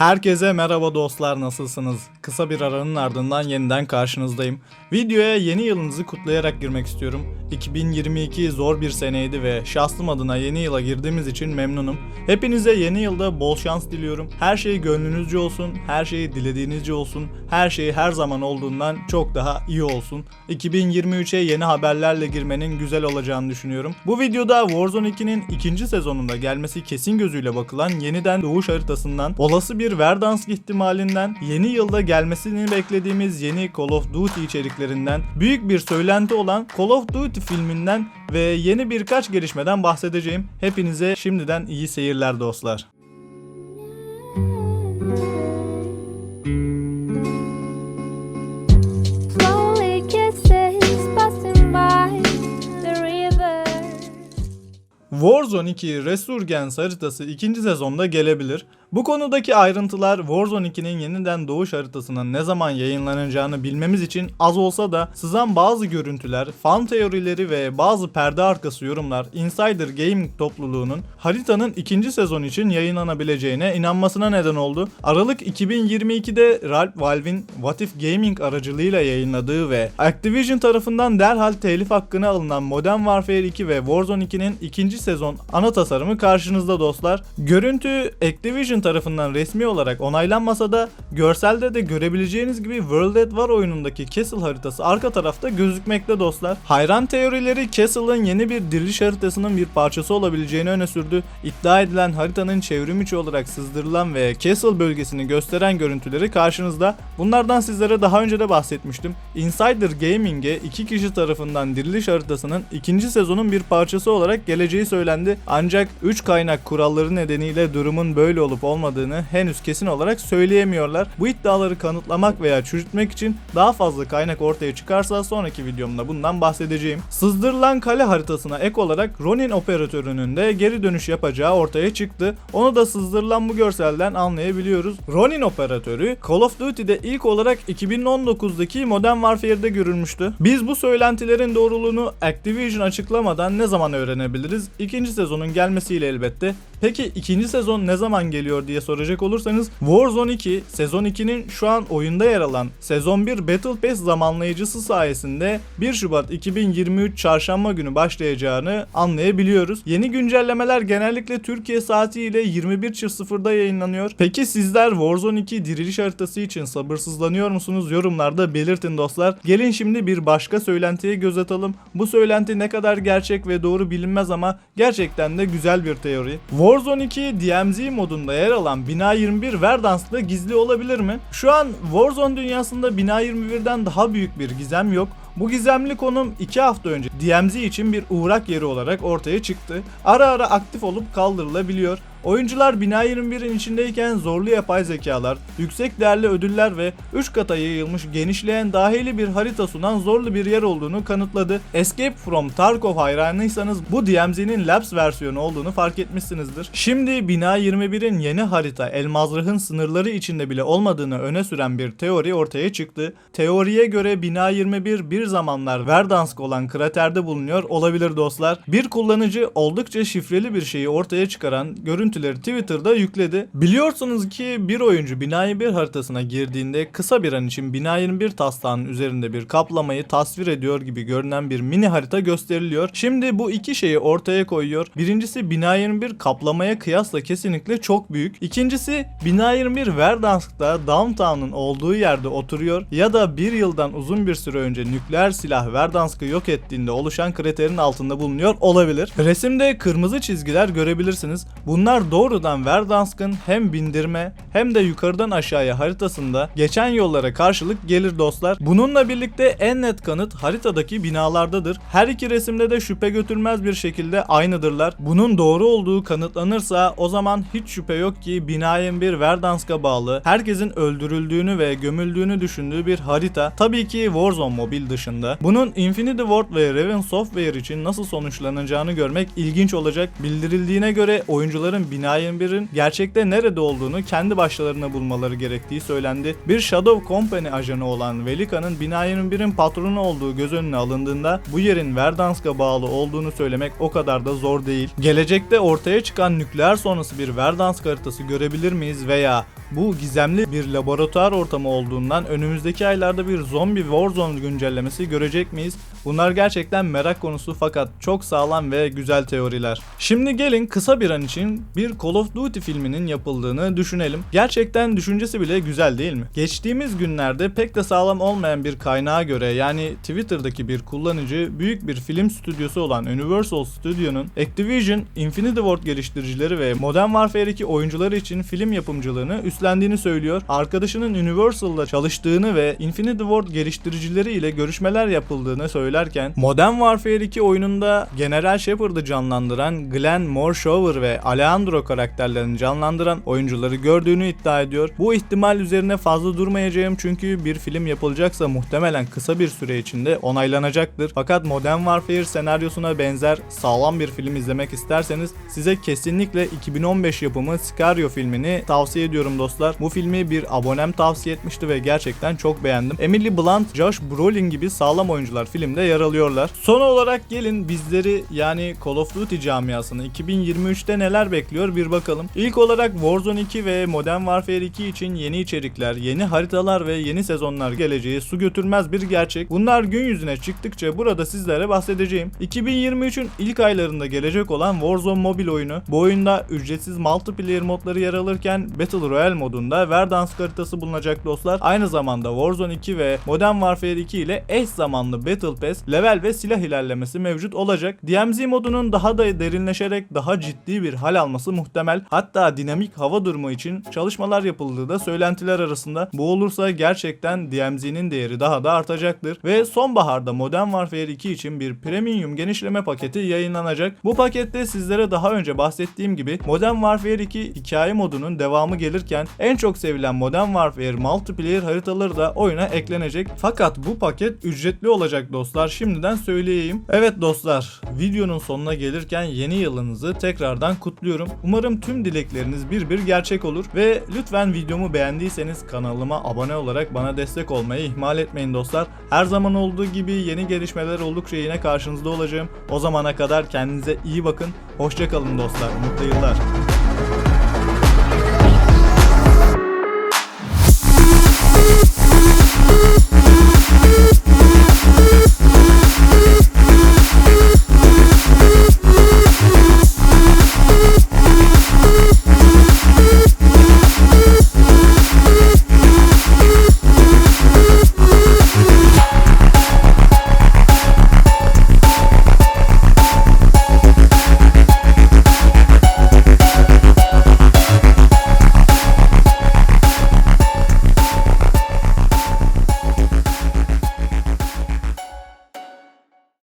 Herkese merhaba dostlar nasılsınız? Kısa bir aranın ardından yeniden karşınızdayım. Videoya yeni yılınızı kutlayarak girmek istiyorum. 2022 zor bir seneydi ve şahsım adına yeni yıla girdiğimiz için memnunum. Hepinize yeni yılda bol şans diliyorum. Her şey gönlünüzce olsun, her şey dilediğinizce olsun, her şey her zaman olduğundan çok daha iyi olsun. 2023'e yeni haberlerle girmenin güzel olacağını düşünüyorum. Bu videoda Warzone 2'nin ikinci sezonunda gelmesi kesin gözüyle bakılan yeniden doğuş haritasından, olası bir Verdansk ihtimalinden, yeni yılda gelmesini beklediğimiz yeni Call of Duty içeriklerinden, büyük bir söylenti olan Call of Duty filminden ve yeni birkaç gelişmeden bahsedeceğim. Hepinize şimdiden iyi seyirler dostlar. Warzone 2 Resurgence haritası ikinci sezonda gelebilir. Bu konudaki ayrıntılar Warzone 2'nin yeniden doğuş haritasının ne zaman yayınlanacağını bilmemiz için az olsa da sızan bazı görüntüler, fan teorileri ve bazı perde arkası yorumlar Insider Gaming topluluğunun haritanın ikinci sezon için yayınlanabileceğine inanmasına neden oldu. Aralık 2022'de Ralph Valve'in What If Gaming aracılığıyla yayınladığı ve Activision tarafından derhal telif hakkına alınan Modern Warfare 2 ve Warzone 2'nin ikinci sezon ana tasarımı karşınızda dostlar. Görüntü Activision tarafından resmi olarak onaylanmasa da görselde de görebileceğiniz gibi World at War oyunundaki Castle haritası arka tarafta gözükmekte dostlar. Hayran teorileri Castle'ın yeni bir diriliş haritasının bir parçası olabileceğini öne sürdü. İddia edilen haritanın çevrim içi olarak sızdırılan ve Castle bölgesini gösteren görüntüleri karşınızda. Bunlardan sizlere daha önce de bahsetmiştim. Insider Gaming'e iki kişi tarafından diriliş haritasının ikinci sezonun bir parçası olarak geleceği söylendi. Ancak 3 kaynak kuralları nedeniyle durumun böyle olup olmadığını henüz kesin olarak söyleyemiyorlar. Bu iddiaları kanıtlamak veya çürütmek için daha fazla kaynak ortaya çıkarsa sonraki videomda bundan bahsedeceğim. Sızdırılan kale haritasına ek olarak Ronin operatörünün de geri dönüş yapacağı ortaya çıktı. Onu da sızdırılan bu görselden anlayabiliyoruz. Ronin operatörü Call of Duty'de ilk olarak 2019'daki Modern Warfare'de görülmüştü. Biz bu söylentilerin doğruluğunu Activision açıklamadan ne zaman öğrenebiliriz? İkinci sezonun gelmesiyle elbette. Peki ikinci sezon ne zaman geliyor diye soracak olursanız Warzone 2 sezon 2'nin şu an oyunda yer alan sezon 1 Battle Pass zamanlayıcısı sayesinde 1 Şubat 2023 çarşamba günü başlayacağını anlayabiliyoruz. Yeni güncellemeler genellikle Türkiye saati ile 21.00'da yayınlanıyor. Peki sizler Warzone 2 diriliş haritası için sabırsızlanıyor musunuz? Yorumlarda belirtin dostlar. Gelin şimdi bir başka söylentiye göz atalım. Bu söylenti ne kadar gerçek ve doğru bilinmez ama gerçekten de güzel bir teori. Warzone 2 DMZ modunda yer alan Bina 21 Verdansk'ta gizli olabilir mi? Şu an Warzone dünyasında Bina 21'den daha büyük bir gizem yok. Bu gizemli konum 2 hafta önce DMZ için bir uğrak yeri olarak ortaya çıktı. Ara ara aktif olup kaldırılabiliyor. Oyuncular Bina 21'in içindeyken zorlu yapay zekalar, yüksek değerli ödüller ve 3 kata yayılmış genişleyen dahili bir harita sunan zorlu bir yer olduğunu kanıtladı. Escape from Tarkov hayranıysanız bu DMZ'nin Labs versiyonu olduğunu fark etmişsinizdir. Şimdi Bina 21'in yeni harita El Mazrah'ın sınırları içinde bile olmadığını öne süren bir teori ortaya çıktı. Teoriye göre Bina 21 bir zamanlar Verdansk olan kraterde bulunuyor olabilir dostlar. Bir kullanıcı oldukça şifreli bir şeyi ortaya çıkaran görüntüleri Twitter'da yükledi. Biliyorsunuz ki bir oyuncu Bina 21 haritasına girdiğinde kısa bir an için Bina 21 taslağının üzerinde bir kaplamayı tasvir ediyor gibi görünen bir mini harita gösteriliyor. Şimdi bu iki şeyi ortaya koyuyor. Birincisi Bina 21 kaplamaya kıyasla kesinlikle çok büyük. İkincisi Bina 21 Verdansk'ta Downtown'un olduğu yerde oturuyor ya da bir yıldan uzun bir süre önce nükleer silah Verdansk'ı yok ettiğinde oluşan kraterin altında bulunuyor olabilir. Resimde kırmızı çizgiler görebilirsiniz. Bunlar doğrudan Verdansk'ın hem bindirme hem de yukarıdan aşağıya haritasında geçen yollara karşılık gelir dostlar. Bununla birlikte en net kanıt haritadaki binalardadır. Her iki resimde de şüphe götürmez bir şekilde aynıdırlar. Bunun doğru olduğu kanıtlanırsa o zaman hiç şüphe yok ki bina 21 Verdansk'a bağlı herkesin öldürüldüğünü ve gömüldüğünü düşündüğü bir harita. Tabii ki Warzone mobil dışında. Bunun Infinity Ward ve Raven Software için nasıl sonuçlanacağını görmek ilginç olacak. Bildirildiğine göre oyuncuların Bina 21'in gerçekte nerede olduğunu kendi başlarına bulmaları gerektiği söylendi. Bir Shadow Company ajanı olan Velika'nın Bina 21'in patronu olduğu göz önüne alındığında bu yerin Verdansk'a bağlı olduğunu söylemek o kadar da zor değil. Gelecekte ortaya çıkan nükleer sonrası bir Verdansk haritası görebilir miyiz veya bu gizemli bir laboratuvar ortamı olduğundan önümüzdeki aylarda bir zombi Warzone güncellemesi görecek miyiz? Bunlar gerçekten merak konusu fakat çok sağlam ve güzel teoriler. Şimdi gelin kısa bir an için bir Call of Duty filminin yapıldığını düşünelim. Gerçekten düşüncesi bile güzel değil mi? Geçtiğimiz günlerde pek de sağlam olmayan bir kaynağa göre yani Twitter'daki bir kullanıcı büyük bir film stüdyosu olan Universal Studio'nun Activision, Infinity Ward geliştiricileri ve Modern Warfare 2 oyuncuları için film yapımcılığını üstlendiğini söylüyor. Arkadaşının Universal'da çalıştığını ve Infinity Ward geliştiricileri ile görüşmeler yapıldığını söylerken Modern Warfare 2 oyununda General Shepard'ı canlandıran Glenn Morshower ve Alejandro karakterlerini canlandıran oyuncuları gördüğünü iddia ediyor. Bu ihtimal üzerine fazla durmayacağım çünkü bir film yapılacaksa muhtemelen kısa bir süre içinde onaylanacaktır. Fakat Modern Warfare senaryosuna benzer sağlam bir film izlemek isterseniz size kesinlikle 2015 yapımı Sicario filmini tavsiye ediyorum dostlar. Bu filmi bir abonem tavsiye etmişti ve gerçekten çok beğendim. Emily Blunt, Josh Brolin gibi sağlam oyuncular filmde yer alıyorlar. Son olarak gelin bizleri yani Call of Duty camiasını 2023'te neler bekliyor bir bakalım. İlk olarak Warzone 2 ve Modern Warfare 2 için yeni içerikler, yeni haritalar ve yeni sezonlar geleceği su götürmez bir gerçek. Bunlar gün yüzüne çıktıkça burada sizlere bahsedeceğim. 2023'ün ilk aylarında gelecek olan Warzone mobil oyunu. Bu oyunda ücretsiz multiplayer modları yer alırken Battle Royale modunda Verdansk haritası bulunacak dostlar. Aynı zamanda Warzone 2 ve Modern Warfare 2 ile eş zamanlı Battle Pass, level ve silah ilerlemesi mevcut olacak. DMZ modunun daha da derinleşerek daha ciddi bir hal alması muhtemel. Hatta dinamik hava durumu için çalışmalar yapıldığı da söylentiler arasında. Bu olursa gerçekten DMZ'nin değeri daha da artacaktır. Ve sonbaharda Modern Warfare 2 için bir premium genişleme paketi yayınlanacak. Bu pakette sizlere daha önce bahsettiğim gibi Modern Warfare 2 hikaye modunun devamı gelirken en çok sevilen Modern Warfare multiplayer haritaları da oyuna eklenecek. Fakat bu paket ücretli olacak dostlar. Şimdiden söyleyeyim. Evet dostlar, videonun sonuna gelirken yeni yılınızı tekrardan kutluyorum. Umarım tüm dilekleriniz bir bir gerçek olur ve lütfen videomu beğendiyseniz kanalıma abone olarak bana destek olmayı ihmal etmeyin dostlar. Her zaman olduğu gibi yeni gelişmeler oldukça yine karşınızda olacağım. O zamana kadar kendinize iyi bakın. Hoşçakalın dostlar. Mutlu yıllar.